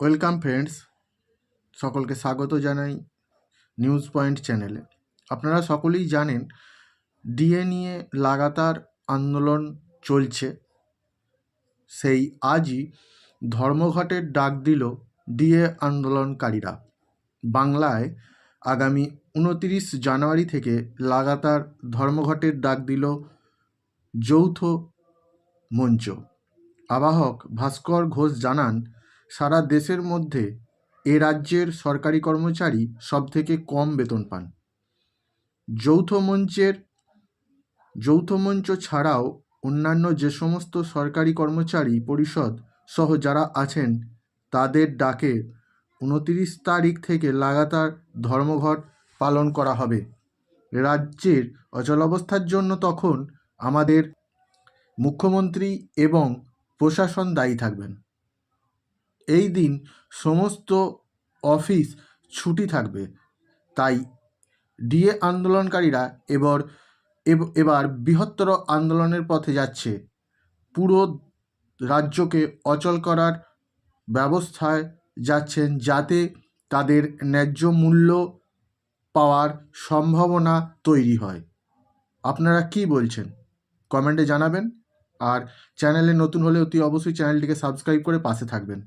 Welcome friends, সকলকে স্বাগত জানাই নিউজ পয়েন্ট চ্যানেলে। আপনারা সকলেই জানেন ডিএ নিয়ে লাগাতার আন্দোলন চলছে। সেই আজই ধর্মঘটের ডাক দিল ডিএ আন্দোলনকারীরা। বাংলায় আগামী উনতিরিশ জানুয়ারি থেকে লাগাতার ধর্মঘটের ডাক দিল যৌথ মঞ্চ। আবাহক ভাস্কর ঘোষ জানান সারা দেশের মধ্যে এ রাজ্যের সরকারি কর্মচারী সবথেকে কম বেতন পান। যৌথ মঞ্চের, যৌথ মঞ্চ ছাড়াও অন্যান্য যে সমস্ত সরকারি কর্মচারী পরিষদ সহ যারা আছেন, তাদের ডাকে উনতিরিশ তারিখ থেকে লাগাতার ধর্মঘট পালন করা হবে। রাজ্যের অচলাবস্থার জন্য তখন আমাদের মুখ্যমন্ত্রী এবং প্রশাসন দায়ী থাকবেন। এই দিন সমস্ত অফিস ছুটি থাকবে। তাই ডিএ আন্দোলনকারীরা এবার, এব- এবার বৃহত্তর আন্দোলনের পথে যাচ্ছে। পুরো রাজ্যকে অচল করার ব্যবস্থায় যাচ্ছেন যাতে তাদের ন্যায্য মূল্য পাওয়ার সম্ভাবনা তৈরি হয়। আপনারা কি বলছেন? কমেন্টে জানাবেন। আর চ্যানেলে নতুন হলে অতি অবশ্যই চ্যানেলটিকে সাবস্ক্রাইব করে পাশে থাকবেন।